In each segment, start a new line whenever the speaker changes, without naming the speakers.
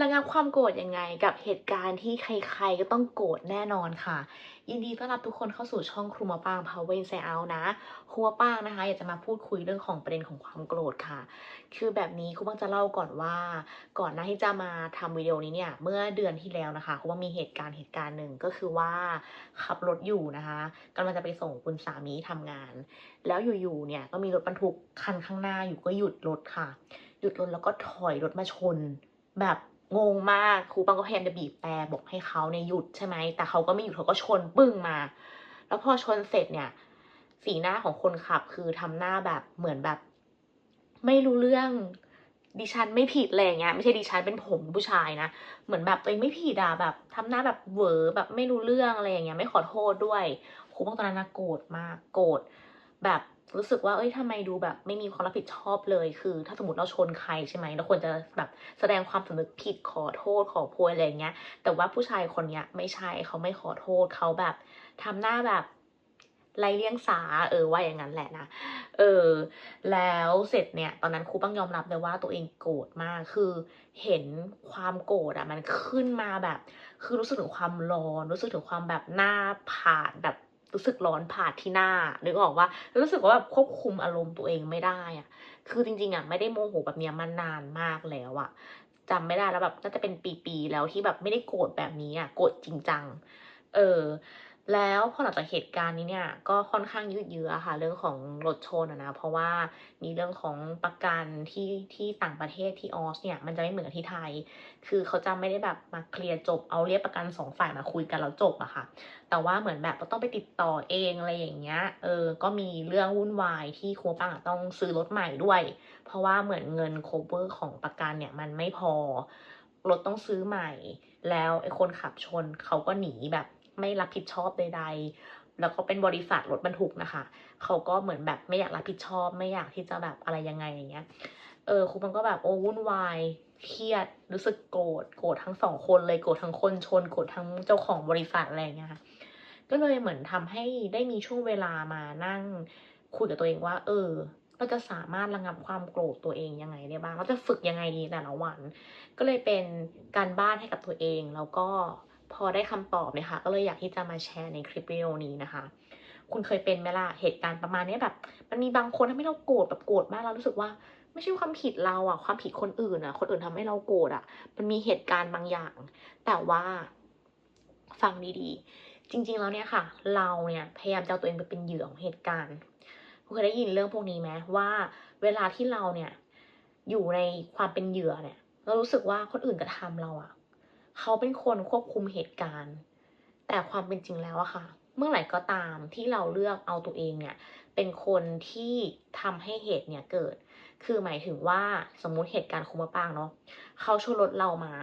ระงับความโกรธยังไงกับเหตุการณ์ที่ใครๆก็ต้องโกรธแน่นอนค่ะ ยินดีต้อนรับทุกคนเข้าสู่ช่องครูมะปาง Power in s i Out นะครูมะปางนะคะ อยากจะมาพูดคุยเรื่องของประเด็นของความโกรธค่ะ คือแบบนี้ครูบังจะเล่าก่อนว่า ก่อนหน้าที่จะมาทำวิดีโอนี้เนี่ยเมื่อเดือนที่แล้วนะคะครูบังมีเหตุการณ์เหตุการณ์หนึ่งก็คือว่าขับรถอยู่นะคะกำลังจะไปส่งคุณสามีทำงาน แล้วอยู่ๆเนี่ยก็มีรถบรรทุกคันข้างหน้าอยู่ก็หยุดรถค่ะ หยุดรถแล้วก็ถอยรถมาชนแบบ งงมากครูปังก็พยายามจะบีบแต่บอกให้เขาเนี่ยหยุดใช่ไหมแต่เขาก็ไม่หยุดเขาก็ชนปึ้งมา แล้วพอชนเสร็จเนี่ย สีหน้าของคนขับคือทำหน้าแบบเหมือนแบบ ไม่รู้เรื่องดิฉันไม่ผิดอะไรอย่างเงี้ยไม่ใช่ดิฉันเป็นผมผู้ชายนะเหมือนแบบตัวเองไม่ผิดอะแบบทำหน้าแบบเหวอแบบไม่รู้เรื่องอะไรอย่างเงี้ยไม่ขอโทษด้วยครูปังตอนนั้นนะโกรธมากโกรธแบบ รู้สึกว่าเอ้ยทำไมดูแบบไม่มีความรับผิดชอบเลย คือ ถ้าสมมติเราชนใครใช่ไหมเราควรจะแบบแสดงความสำนึกผิดขอโทษขอโพยอะไรอย่างเงี้ย แต่ว่าผู้ชายคนเนี้ยไม่ใช่เขาไม่ขอโทษเขาแบบทำหน้าแบบไรเลี่ยงสาเออว่าอย่างนั้นแหละนะเออ แล้วเสร็จเนี่ย ตอนนั้นครูปังยอมรับเลยว่าตัวเองโกรธมากคือเห็นความโกรธอะมันขึ้นมาแบบ คือรู้สึกถึงความร้อนรู้สึกถึงความแบบหน้าผาดแบบ รู้สึกร้อนผาดที่หน้านึกออกว่ารู้สึกว่าแบบควบคุมอารมณ์ตัวเองไม่ได้อะคือจริงๆอะไม่ได้โมโหแบบเนี้ยมานานมากแล้วอะจำไม่ได้แล้วแบบน่าจะเป็นปีๆแล้วที่แบบไม่ได้โกรธแบบนี้อะโกรธจริงจังเออ แล้วพอหลังจากเหตุการณ์นี้เนี่ยก็ค่อนข้างยืดเยื้อค่ะ เรื่องของรถชนนะ เพราะว่ามีเรื่องของประกันที่ที่ต่างประเทศที่ออสเนี่ยมันจะไม่เหมือนที่ไทย คือเขาจะไม่ได้แบบมาเคลียร์จบเอาเรียกประกันสองฝ่ายมาคุยกันแล้วจบอะค่ะ แต่ว่าเหมือนแบบเราต้องไปติดต่อเองอะไรอย่างเงี้ยเออก็มีเรื่องวุ่นวายที่ครูปังต้องซื้อรถใหม่ด้วย เพราะว่าเหมือนเงิน cover ของประกันเนี่ยมันไม่พอรถต้องซื้อใหม่ แล้วไอ้คนขับชนเขาก็หนีแบบ ไม่รับผิดชอบใด ๆ แล้วก็เป็นบริษัทรถบรรทุกนะคะเขาก็เหมือนแบบไม่อยากรับผิดชอบ ไม่อยากที่จะแบบอะไรยังไงอย่างเงี้ยเออครูมันก็แบบโอ้วุ่นวายเครียดรู้สึกโกรธโกรธทั้งสองคนเลยโกรธทั้งคนชนโกรธทั้งเจ้าของบริษัทอะไรอย่างเงี้ยค่ะก็เลยเหมือนทำให้ได้มีช่วงเวลามานั่งคุยกับตัวเองว่า เออ เราจะสามารถระงับความโกรธตัวเองยังไงได้บ้างเราจะฝึกยังไงดีแต่ละวัน ก็เลยเป็นการบ้านให้กับตัวเองแล้วก็ พอได้คำตอบเนี่ยค่ะก็เลยอยากที่จะมาแชร์ในคลิปวิดีโอนี้นะคะ คุณเคยเป็นไหมล่ะเหตุการณ์ประมาณนี้แบบ มันมีบางคนทำให้เราโกรธแบบโกรธมากเรารู้สึกว่าไม่ใช่ความผิดเราอะความผิดคนอื่นอะคนอื่นทำให้เราโกรธอะมันมีเหตุการณ์บางอย่าง แต่ว่าฟังดีๆ จริง ๆ แล้วเนี่ยค่ะ เราเนี่ยพยายามจะเอาตัวเองไปเป็นเหยื่อของเหตุการณ์คุณเคยได้ยินเรื่องพวกนี้ไหมว่า เวลาที่เราเนี่ยอยู่ในความเป็นเหยื่อเนี่ย เรารู้สึกว่าคนอื่นกระทำเราอะ เขาเป็นคนควบคุมเหตุการณ์ แต่ความเป็นจริงแล้วอะค่ะ เมื่อไหร่ก็ตามที่เราเลือกเอาตัวเองเนี่ยเป็นคนที่ทำให้เหตุเนี่ยเกิด คือหมายถึงว่าสมมุติเหตุการณ์คุมะปางเนาะเขาชนรถเรามา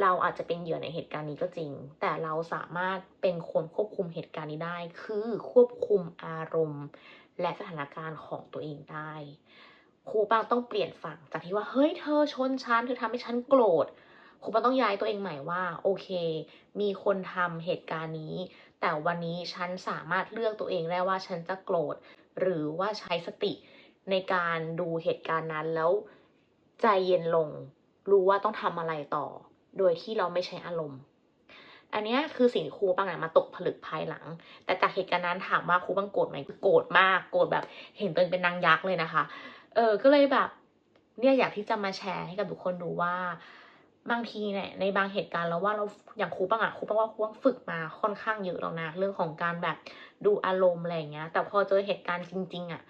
เราอาจจะเป็นเหยื่อในเหตุการณ์นี้ก็จริง แต่เราสามารถเป็นคนควบคุมเหตุการณ์นี้ได้ คือควบคุมอารมณ์ และสถานการณ์ของตัวเองได้ครูปางต้องเปลี่ยนฝั่งจากที่ว่าเฮ้ยเธอชนฉันเธอทำให้ฉันโกรธ ครูปางต้องย้ายตัวเองใหม่ว่า โอเค มีคนทำเหตุการณ์นี้ แต่วันนี้ฉันสามารถเลือกตัวเองได้ว่าฉันจะโกรธ หรือว่าใช้สติในการดูเหตุการณ์นั้นแล้วใจเย็นลง รู้ว่าต้องทำอะไรต่อ โดยที่เราไม่ใช้อารมณ์ อันนี้คือสิ่งที่ครูปังอะมาตกผลึกภายหลัง แต่จากเหตุการณ์นั้นถามว่าครูปังโกรธไหมโกรธมากโกรธแบบ เห็นตัวเองเป็นนางยักษ์เลยนะคะ เออก็เลยแบบเนี่ยอยากที่จะมาแชร์ให้กับทุกคนดูว่า บางทีเนี่ยในบางเหตุการณ์เราว่าเราอย่างครูปังอะครูปังว่าครูปังฝึกมาค่อนข้างเยอะแล้วนะเรื่องของการแบบดูอารมณ์อะไรเงี้ย แต่พอเจอเหตุการณ์จริง ๆอะ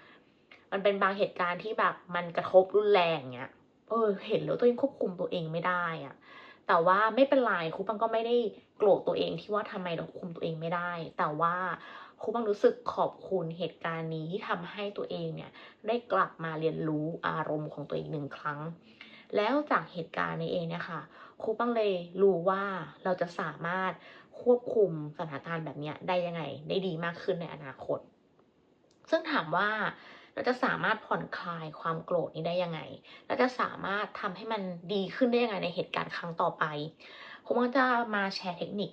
มันเป็นบางเหตุการณ์ที่แบบมันกระทบรุนแรงเงี้ยเออเห็นแล้วตัวเองควบคุมตัวเองไม่ได้อะแต่ว่าไม่เป็นไรครูปังก็ไม่ได้โกรธตัวเองที่ว่าทำไมเราคุมตัวเองไม่ได้ แต่ว่าครูปังรู้สึกขอบคุณเหตุการณ์นี้ที่ทำให้ตัวเองเนี่ยได้กลับมาเรียนรู้อารมณ์ของตัวเองหนึ่งครั้ง แล้วจากเหตุการณ์นี้เองเนี่ยค่ะครูปังเลยรู้ว่าเราจะสามารถควบคุมสถานการณ์แบบนี้ได้ยังไงได้ดีมากขึ้นในอนาคต ซึ่งถามว่าเราจะสามารถผ่อนคลายความโกรธนี้ได้ยังไง เราจะสามารถทำให้มันดีขึ้นได้ยังไงในเหตุการณ์ครั้งต่อไปครูปังจะมาแชร์เทคนิค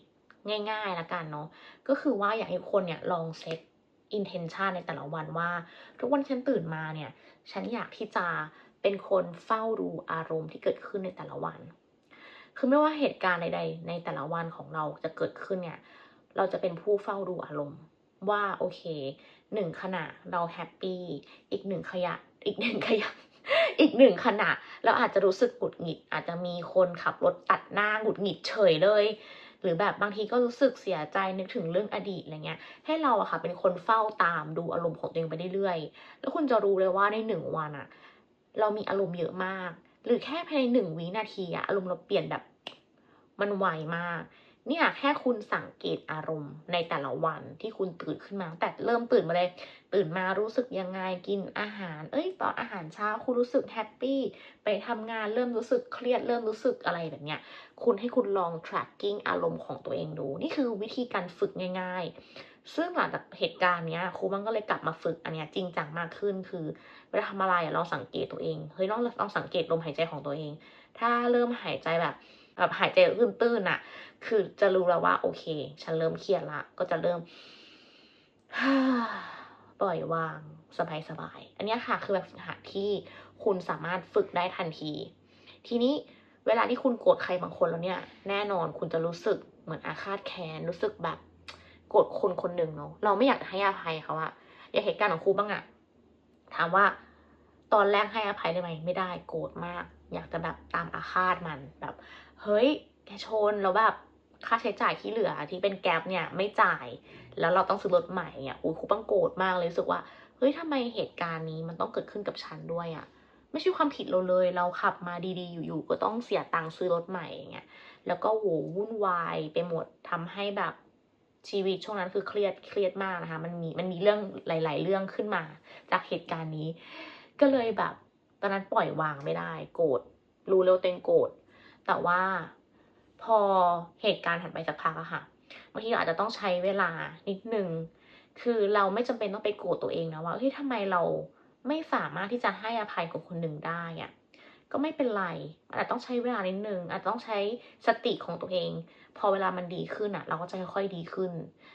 ง่ายๆละกันเนาะ ก็คือว่าอยากให้คนเนี่ยลองเซต intention ในแต่ละวันว่า ทุกวันฉันตื่นมาเนี่ย ฉันอยากที่จะ เป็นคนเฝ้าดูอารมณ์ที่เกิดขึ้นในแต่ละวัน คือไม่ว่าเหตุการณ์ใดๆ ในแต่ละวันของเราจะเกิดขึ้นเนี่ย เราจะเป็นผู้เฝ้าดูอารมณ์ ว่าโอเคหนึ่งขณะเราแฮปปี้ อีกหนึ่งขยะ อีกหนึ่งขยะ อีกหนึ่งขณะเราอาจจะรู้สึกหงุดหงิด อาจจะมีคนขับรถตัดหน้าหงุดหงิดเฉยเลย หรือแบบบางทีก็รู้สึกเสียใจนึกถึงเรื่องอดีตอะไรเงี้ย ให้เราอะค่ะเป็นคนเฝ้าตามดูอารมณ์ของตัวเองไปเรื่อยๆ แล้วคุณจะรู้เลยว่าในหนึ่งวันอะ เรามีอารมณ์เยอะมาก หรือแค่ภายในหนึ่งวินาทีอะอารมณ์เราเปลี่ยนแบบมันไวมาก เนี่ยแค่คุณสังเกตอารมณ์ในแต่ละวันที่คุณตื่นขึ้นมา แต่เริ่มตื่นมาเลย ตื่นมารู้สึกยังไงกินอาหาร เอ้ยตอนอาหารเช้าคุณรู้สึกแฮปปี้ไปทำงานเริ่มรู้สึกเครียดเริ่มรู้สึกอะไรแบบเนี้ยคุณให้คุณลอง tracking อารมณ์ของตัวเองดู นี่คือวิธีการฝึกง่าย ๆ ซึ่งหลังจากเหตุการณ์เนี้ยครูมันก็เลยกลับมาฝึกอันเนี้ยจริงจังมากขึ้นคือ เวลาทำอะไรอะลองสังเกตตัวเองเฮ้ยลองลองสังเกตลมหายใจของตัวเอง ถ้าเริ่มหายใจแบบแบบหายใจตื้นๆน่ะ คือจะรู้แล้วว่า โอเค ฉันเริ่มเครียดละ ก็จะเริ่มปล่อยวางสบายๆอันนี้ค่ะคือแบบฝึกหัดที่คุณสามารถฝึกได้ทันที ทีนี้เวลาที่คุณโกรธใครบางคนแล้วเนี่ย แน่นอนคุณจะรู้สึกเหมือนอาฆาตแค้น รู้สึกแบบโกรธคนคนหนึ่งเนาะ เราไม่อยากให้อภัยเขาอะอย่างเหตุการณ์ของครูบ้างอะ ถามว่าตอนแรกให้อภัยได้ไหมไม่ได้โกรธมาก อยากจะแบบตามอาฆาตมันแบบ เฮ้ยแกชนแล้วแบบค่าใช้จ่ายที่เหลือที่เป็นแก๊ปเนี่ยไม่จ่าย แล้วเราต้องซื้อรถใหม่เนี่ยอุ้ยครูปังโกรธมากเลยรู้สึกว่าเฮ้ยทำไมเหตุการณ์นี้มันต้องเกิดขึ้นกับฉันด้วยอะไม่ใช่ความผิดเราเลย เราขับมาดีๆ อยู่ๆก็ต้องเสียตังค์ซื้อรถใหม่อย่างเงี้ยแล้วก็โหวุ่นวายไปหมดทำให้แบบ ชีวิตช่วงนั้นคือเครียดเครียดมากนะคะ มันมีมันมีเรื่องหลาย ๆ เรื่องขึ้นมาจากเหตุการณ์นี้ ก็เลยแบบตอนนั้นปล่อยวางไม่ได้ โกรธรู้แล้ววาตัวเองโกรธแต่ว่าพอเหตุการณ์ผ่านไปสักพักอะค่ะบางทีเราอาจจะต้องใช้เวลานิดนึงคือเราไม่จำเป็นต้องไปโกรธตัวเองนะว่าเฮ้ยทำไมเราไม่สามารถที่จะให้อภัยกับคนหนึ่งได้อะ ก็ไม่เป็นไรอาจจะต้องใช้เวลานิดนึงอาจจะต้องใช้สติของตัวเอง พอเวลามันดีขึ้นอะเราก็จะค่อยๆดีขึ้น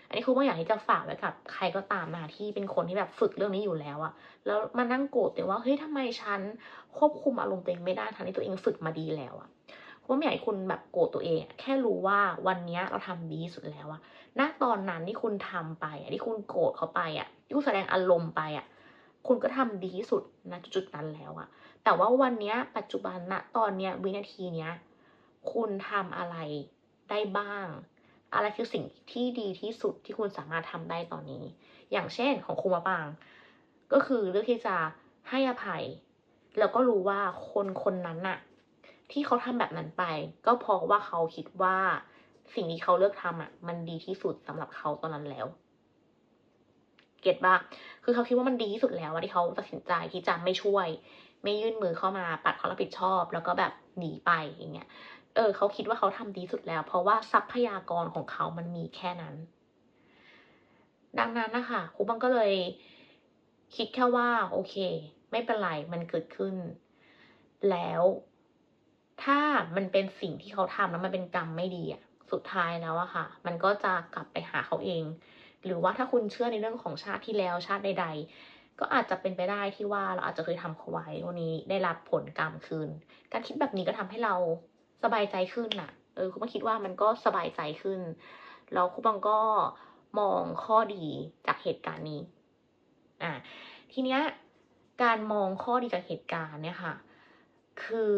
อันนี้ครูว่าอยากที่จะฝากไว้กับใครก็ตามนะที่เป็นคนที่แบบฝึกเรื่องนี้อยู่แล้วอะแล้วมานั่งโกรธตัวว่าเฮ้ยทำไมฉันควบคุมอารมณ์ตัวเองไม่ได้ทั้งที่ตัวเองฝึกมาดีแล้วอะเพราไม่อยากให้คุณแบบโกรธตัวเอง แค่รู้ว่าวันนี้เราทำดีสุดแล้วอะณตอนนั้นที่คุณทำไปอะที่คุณโกรธเขาไปอะที่คุณแสดงอารมณ์ไปอะ คุณก็ทำดีที่สุดณจุดนั้นแล้วอะแต่ว่าวันนี้ปัจจุบันณตอนเนี้ยวินาทีเนี้ยคุณทำอะไรได้บ้าง อะไรคือสิ่งที่ดีที่สุดที่คุณสามารถทำได้ตอนนี้ อย่างเช่นของคุณมะปาง ก็คือเลือกที่จะให้อภัย แล้วก็รู้ว่าคนคนนั้นน่ะ ที่เขาทำแบบนั้นไป ก็เพราะว่าเขาคิดว่าสิ่งที่เขาเลือกทำอะ มันดีที่สุดสำหรับเขาตอนนั้นแล้ว เก็ตปะคือเขาคิดว่ามันดีที่สุดแล้วที่เขาตัดสินใจที่จะไม่ช่วย ไม่ยื่นมือเข้ามาปัดความรับผิดชอบ แล้วก็แบบหนีไปอย่างเงี้ยเออเขาคิดว่าเขาทำดีสุดแล้ว เพราะว่าทรัพยากรของเขามันมีแค่นั้น ดังนั้นนะคะครูบังก็เลยคิดแค่ว่า โอเค ไม่เป็นไรมันเกิดขึ้น แล้วถ้ามันเป็นสิ่งที่เขาทำแล้วมันเป็นกรรมไม่ดีอะสุดท้ายแล้วอะค่ะ มันก็จะกลับไปหาเขาเอง หรือว่าถ้าคุณเชื่อในเรื่องของชาติที่แล้วชาติใด ๆ ก็อาจจะเป็นไปได้ที่ว่าเราอาจจะเคยทำเขาไว้วันนี้ได้รับผลกรรมคืน การคิดแบบนี้ก็ทำให้เราสบายใจขึ้นน่ะ เออคุณบังคิดว่ามันก็สบายใจขึ้นแล้วคุณบังก็มองข้อดีจากเหตุการณ์นี้ อ่าทีเนี้ยการมองข้อดีจากเหตุการณ์เนี่ยค่ะ คือ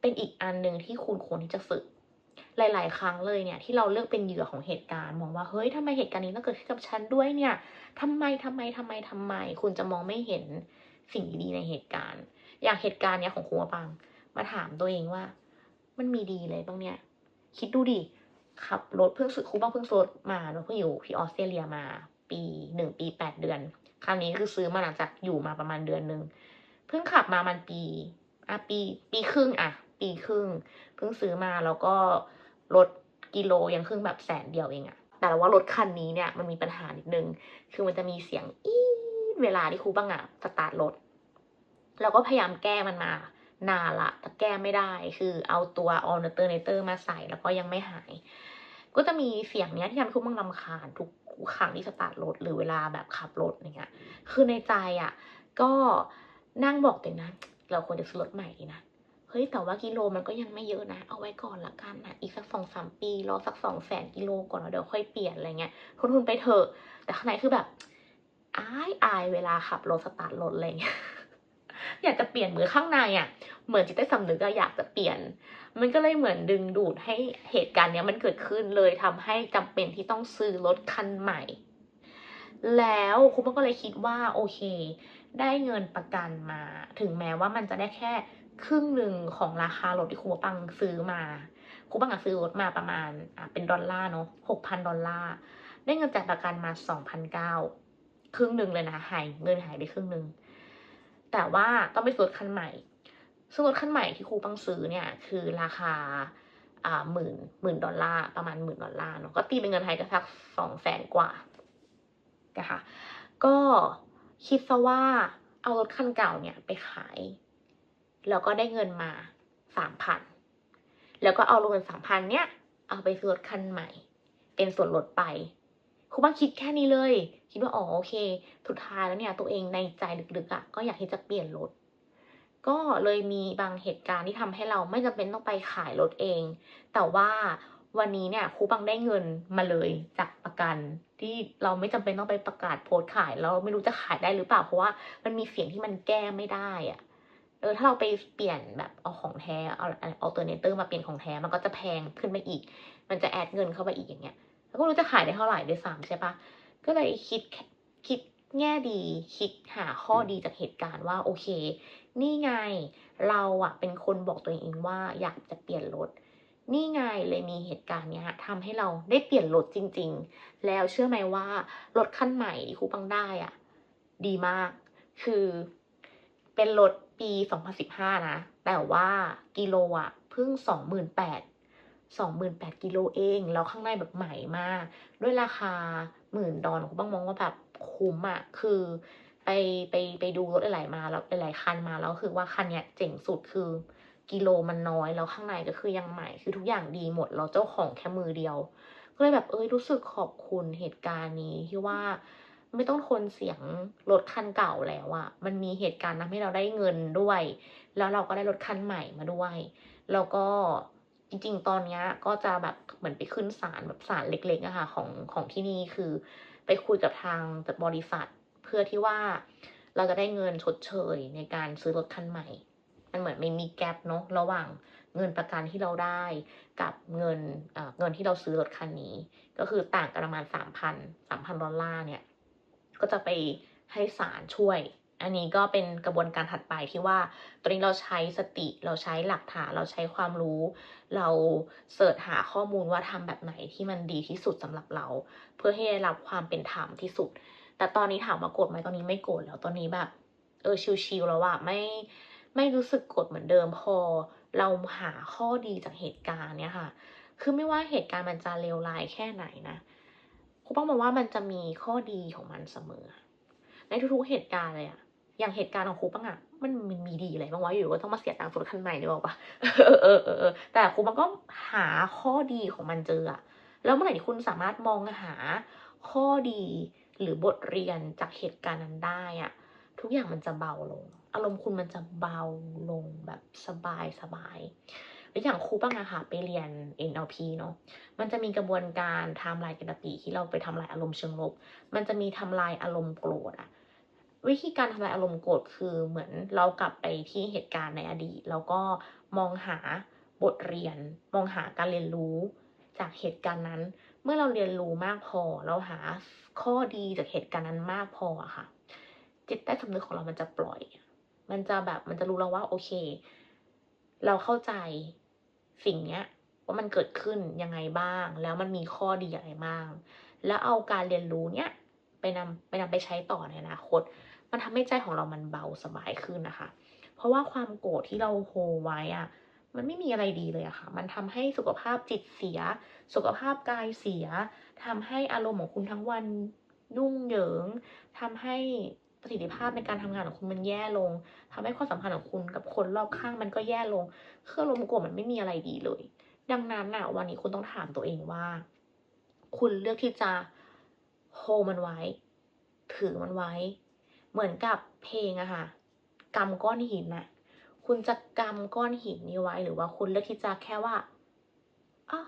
เป็นอีกอันหนึ่งที่คุณควรที่จะฝึก หลาย ๆ ครั้งเลยเนี่ยที่เราเลือกเป็นเหยื่อของเหตุการณ์มองว่าเฮ้ยทำไมเหตุการณ์นี้ต้องเกิดขึ้นกับฉันด้วยเนี่ยทำไมทำไมทำไมทำไม คุณจะมองไม่เห็นสิ่งดีๆในเหตุการณ์ อย่างเหตุการณ์เนี้ยของครูปัง มาถามตัวเองว่า มันมีดีเลยตรงเนี้ยคิดดูดิขับรถเพิ่งซื้อครูบ้างเพิ่งซื้อมาเราเพิ่งอยู่ที่ออสเตรเลียมา ปีหนึ่งปีแปดเดือน ครั้งนี้คือซื้อมาหลังจากอยู่มาประมาณเดือนหนึ่งเพิ่งขับมามันปีอะปี ปีครึ่งอะ ปีครึ่งเพิ่งซื้อมาแล้วก็ รถกิโลยังครึ่งแบบแสนเดียวเองอะแต่ว่ารถคันนี้เนี่ยมันมีปัญหานิดนึง คือมันจะมีเสียงอีเวลาที่ครูบ้างอะสตาร์ทรถ เราก็พยายามแก้มันมานานละแต่แก้ไม่ได้ คือเอาตัวออลเตอร์เนเตอร์มาใส่แล้วก็ยังไม่หาย ก็จะมีเสียงเนี้ยที่ทำให้คุณบ้างรำคาญทุกครั้งที่สตาร์ทรถหรือเวลาแบบขับรถอย่างเงี้ย คือในใจอะก็นั่งบอกตัวเองนะ เราควรจะซื้อรถใหม่นะ เฮ้ยแต่ว่ากิโลมันก็ยังไม่เยอะนะ เอาไว้ก่อนละกันนะอีกสักสองสามปีรอสักสองแสนกิโลก่อนแล้วเดี๋ยวค่อยเปลี่ยนอะไรเงี้ยทุนทุนไปเถอะ แต่ข้างในคือแบบอายอายเวลาขับรถสตาร์ทรถอะไรเงี้ยอยากจะเปลี่ยนเหมือนข้างในอะ เหมือนจิตใต้สำนึกอะอยากจะเปลี่ยน มันก็เลยเหมือนดึงดูดให้เหตุการณ์เนี้ยมันเกิดขึ้นเลยทำให้จำเป็นที่ต้องซื้อรถคันใหม่ แล้วคุณพ่อก็เลยคิดว่าโอเค ได้เงินประกันมา ถึงแม้ว่ามันจะได้แค่ ครึ่งหนึ่งของราคารถที่ครูปังซื้อมาครูปังอะซื้อรถมาประมาณอะเป็นดอลลาร์เนาะหกพันดอลลาร์ได้เงินจากประกันมาสองพันเก้าครึ่งหนึ่งเลยนะหายเงินหายไปครึ่งหนึ่งแต่ว่าต้องไปซื้อรถคันใหม่ซึ่งรถคันใหม่ที่ครูปังซื้อเนี่ยคือราคาอ่าหมื่นหมื่นดอลลาร์ประมาณหมื่นดอลลาร์เนาะก็ตีเป็นเงินไทยก็สักสองแสนกว่านะคะก็คิดซะว่าเอารถคันเก่าเนี่ยไปขาย แล้วก็ได้เงินมาสามพันแล้วก็เอาเงินสามพันเนี่ยเอาไปซื้อรถคันใหม่ เป็นส่วนลดไปครูบ้าคิดแค่นี้เลย คิดว่าอ๋อโอเค สุดท้ายแล้วเนี่ยตัวเองในใจลึกๆอะ่ะก็อยากที่จะเปลี่ยนรถ ก็เลยมีบางเหตุการณ์ที่ทำให้เราไม่จำเป็นต้องไปขายรถเอง แต่ว่าวันนี้เนี่ยครูบังได้เงินมาเลยจากประกัน ที่เราไม่จำเป็นต้องไปประกาศโพสต์ขาย เราไม่รู้จะขายได้หรือเปล่าเพราะว่ามันมีเสียงที่มันแก้ไม่ได้อะ เออถ้าเราไปเปลี่ยนแบบเอาของแท้เอาเอาตัวเนเตอร์มาเปลี่ยนของแท้มันก็จะแพงขึ้นไปอีก มันจะแอดเงินเข้าไปอีกอย่างเงี้ยแล้วก็รู้จะขายได้เท่าไหร่ด้วยซ้ำใช่ปะก็เลยคิดคิดแง่ดีคิดหาข้อดีจากเหตุการณ์ว่าโอเค นี่ไงเราอะเป็นคนบอกตัวเองว่าอยากจะเปลี่ยนรถ นี่ไงเลยมีเหตุการณ์เนี้ยทำให้เราได้เปลี่ยนรถจริง ๆ แล้วเชื่อไหมว่ารถคันใหม่ที่ครูปังได้อะดีมาก คือเป็นรถ ปี 2015 นะ แต่ว่ากิโลอะเพิ่ง 28,000 28,000กิโลเอง แล้วข้างในแบบใหม่มาก ด้วยราคาหมื่นดอลครูปังมองว่าแบบคุ้มอะคือไปไปไปดูรถหลายมาแล้วหลายคันมาแล้วคือว่าคันเนี้ยเจ๋งสุดคือกิโลมันน้อยแล้วข้างในก็คือยังใหม่ คือทุกอย่างดีหมดแล้วเจ้าของแค่มือเดียว ก็เลยแบบเอ้ยรู้สึกขอบคุณเหตุการณ์นี้ที่ว่า ไม่ต้องทนเสียงรถคันเก่าแล้วอะมันมีเหตุการณ์ทำให้เราได้เงินด้วย แล้วเราก็ได้รถคันใหม่มาด้วย แล้วก็จริงๆ ตอนเนี้ยก็จะแบบเหมือนไปขึ้นศาลแบบศาลเล็กๆอะค่ะของของที่นี่คือไปคุยกับทางบริษัท เพื่อที่ว่าเราจะได้เงินชดเชยในการซื้อรถคันใหม่ มันเหมือนไม่มีแกลบเนาะระหว่างเงินประกันที่เราได้กับเงินเงินที่เราซื้อรถคันนี้ ก็คือต่างกันประมาณสามพันสามพันดอลลาร์เนี่ย ก็จะไปให้ศาลช่วย อันนี้ก็เป็นกระบวนการถัดไปที่ว่าตอนนี้เราใช้สติเราใช้หลักฐานเราใช้ความรู้ เราเสิร์ชหาข้อมูลว่าทำแบบไหนที่มันดีที่สุดสำหรับเรา เพื่อให้ได้รับความเป็นธรรมที่สุด แต่ตอนนี้ถามว่าโกรธไหมตอนนี้ไม่โกรธแล้วตอนนี้แบบ เออชิวๆแล้วอะไม่ไม่รู้สึกโกรธเหมือนเดิมพอเราหาข้อดีจากเหตุการณ์เนี้ยค่ะ คือไม่ว่าเหตุการณ์มันจะเลวร้ายแค่ไหนนะ ครูป้องมองว่ามันจะมีข้อดีของมันเสมอ ในทุกๆเหตุการณ์เลยอะอย่างเหตุการณ์ของครูปังอะมันมันมีดีอะไรบ้างวะอยู่ก็ต้องมาเสียตังค์ซื้อคันใหม่ด้วยปะเออเออเออแต่ครูปังก็หาข้อดีของมันเจออะแล้วเมื่อไหร่ที่คุณสามารถมองหาข้อดีหรือบทเรียนจากเหตุการณ์นั้นได้อะทุกอย่างมันจะเบาลง อารมณ์คุณมันจะเบาลงแบบสบายสบาย หรืออย่างครูบ้างอะค่ะไปเรียน NLP เนาะมันจะมีกระบวนการทำลายปกติที่เราไปทำลายอารมณ์เชิงลบ มันจะมีทำลายอารมณ์โกรธอะวิธีการทำลายอารมณ์โกรธคือเหมือนเรากลับไปที่เหตุการณ์ในอดีต แล้วก็มองหาบทเรียน มองหาการเรียนรู้จากเหตุการณ์นั้น เมื่อเราเรียนรู้มากพอ เราหาข้อดีจากเหตุการณ์นั้นมากพออะค่ะ จิตใต้สำนึกของเรามันจะปล่อย มันจะแบบมันจะรู้แล้วว่าโอเค เราเข้าใจสิ่งเนี้ยว่ามันเกิดขึ้นยังไงบ้าง แล้วมันมีข้อดีอะไรบ้าง แล้วเอาการเรียนรู้เนี้ยไปนำไปนำไปใช้ต่อในอนาคต มันทำให้ใจของเรามันเบาสบายขึ้นนะคะ เพราะว่าความโกรธที่เราโฮไว้อะมันไม่มีอะไรดีเลยอะค่ะ มันทำให้สุขภาพจิตเสีย สุขภาพกายเสียทำให้อารมณ์ของคุณทั้งวันยุ่งเหยิงทำให้ ประสิทธิภาพในการทำงานของคุณมันแย่ลงทำให้ความสัมพันธ์ของคุณกับคนรอบข้างมันก็แย่ลงคืออารมกรธมันไม่มีอะไรดีเลย ดังนั้นน่ะวันนี้คุณต้องถามตัวเองว่า คุณเลือกที่จะโฮมันไว้ ถือมันไว้ เหมือนกับเพลงอะค่ะกำก้อนหินน่ะ คุณจะกำก้อนหินนี้ไว้ หรือว่าคุณเลือกที่จะแค่ว่าอะ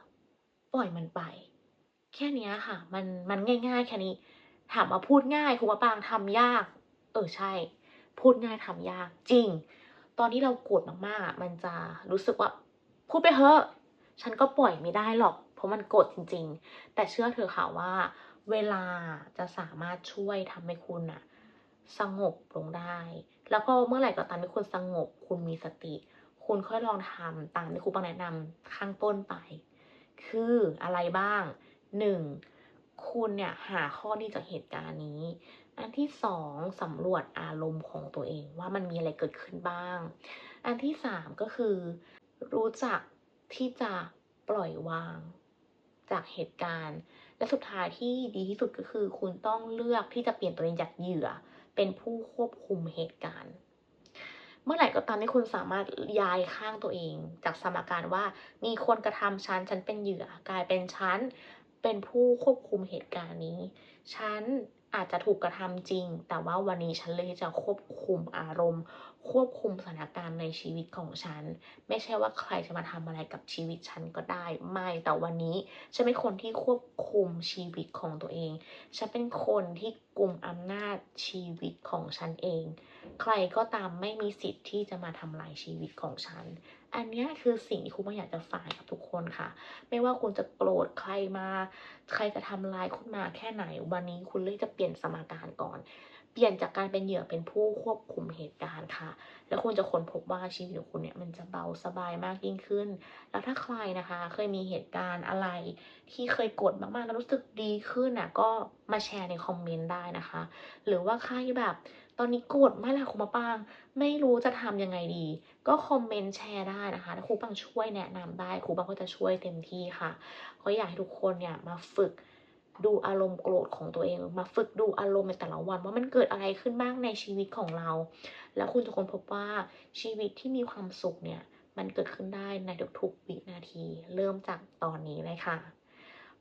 ปล่อยมันไป แค่นี้ค่ะ มันมันง่ายๆแค่นี้ถามว่าพูดง่ายครูมะปางทำยาก เออใช่ พูดง่ายทำยากจริง ตอนที่เราโกรธมากๆอะมันจะรู้สึกว่า พูดไปเหอะฉันก็ปล่อยไม่ได้หรอก เพราะมันโกรธจริง ๆ แต่เชื่อเถอค่ะว่า เวลาจะสามารถช่วยทำให้คุณน่ะสงบลงได้ แล้วพอเมื่อไหร่ก็ตามที่คุณสงบ คุณมีสติ คุณค่อยลองทำตามที่ครูปรางแนะนำข้างต้นไป คืออะไรบ้าง 1 คุณเนี่ยหาข้อดีจากเหตุการณ์นี้ อันที่2สำรวจอารมณ์ของตัวเองว่ามันมีอะไรเกิดขึ้นบ้าง อันที่3ก็คือ รู้จักที่จะปล่อยวางจากเหตุการณ์ และสุดท้ายที่ดีที่สุดก็คือ คุณต้องเลือกที่จะเปลี่ยนตัวเองจากเหยื่อ เป็นผู้ควบคุมเหตุการณ์เมื่อไหร่ก็ตามที่คุณสามารถย้ายข้างตัวเอง จากสมการว่ามีคนกระทำฉันฉันเป็นเหยื่อกลายเป็นฉันเป็นผู้ควบคุมเหตุการณ์นี้ฉัน อาจจะถูกกระทำจริง แต่ว่าวันนี้ฉันเลือกที่จะควบคุมอารมณ์ ควบคุมสถานการณ์ในชีวิตของฉัน ไม่ใช่ว่าใครจะมาทำอะไรกับชีวิตฉันก็ได้ ไม่แต่วันนี้ฉันเป็นคนที่ควบคุมชีวิตของตัวเอง ฉันเป็นคนที่กลุ่มอำนาจชีวิตของฉันเอง ใครก็ตามไม่มีสิทธิ์ที่จะมาทำลายชีวิตของฉัน อันนี้คือสิ่งที่ครูปรางอยากจะฝากกับทุกคนค่ะ ไม่ว่าคุณจะโกรธใครมา ใครจะทำลายคุณมาแค่ไหน วันนี้คุณเลือกจะเปลี่ยนสมการก่อน เปลี่ยนจากการเป็นเหยื่อเป็นผู้ควบคุมเหตุการณ์ค่ะ แล้วคุณจะค้นพบว่าชีวิตของคุณเนี่ยมันจะเบาสบายมากยิ่งขึ้น แล้วถ้าใครนะคะ เคยมีเหตุการณ์อะไร ที่เคยโกรธมากๆแล้วรู้สึกดีขึ้นน่ะก็มาแชร์ในคอมเมนต์ได้นะคะ หรือว่าใครแบบตอนนี้โกรธมากเลยค่ะครูมะปรางไม่รู้จะทำยังไงดี ก็คอมเมนต์แชร์ได้นะคะถ้าครูปรางช่วยแนะนำได้ครูปรางก็จะช่วยเต็มที่ค่ะก็อยากให้ทุกคนเนี่ยมาฝึก ดูอารมณ์โกรธของตัวเอง มาฝึกดูอารมณ์ในแต่ละวัน ว่ามันเกิดอะไรขึ้นบ้างในชีวิตของเรา แล้วคุณจะค้นพบว่าชีวิตที่มีความสุขเนี่ย มันเกิดขึ้นได้ในทุกๆวินาที เริ่มจากตอนนี้เลยค่ะ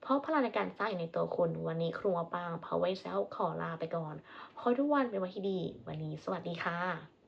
เพราะพลังในการสร้างอยู่ในตัวคุณ วันนี้ครูมะปาง Power Self ขอลาไปก่อนขอทุกวันเป็นวันที่ดี วันนี้สวัสดีค่ะ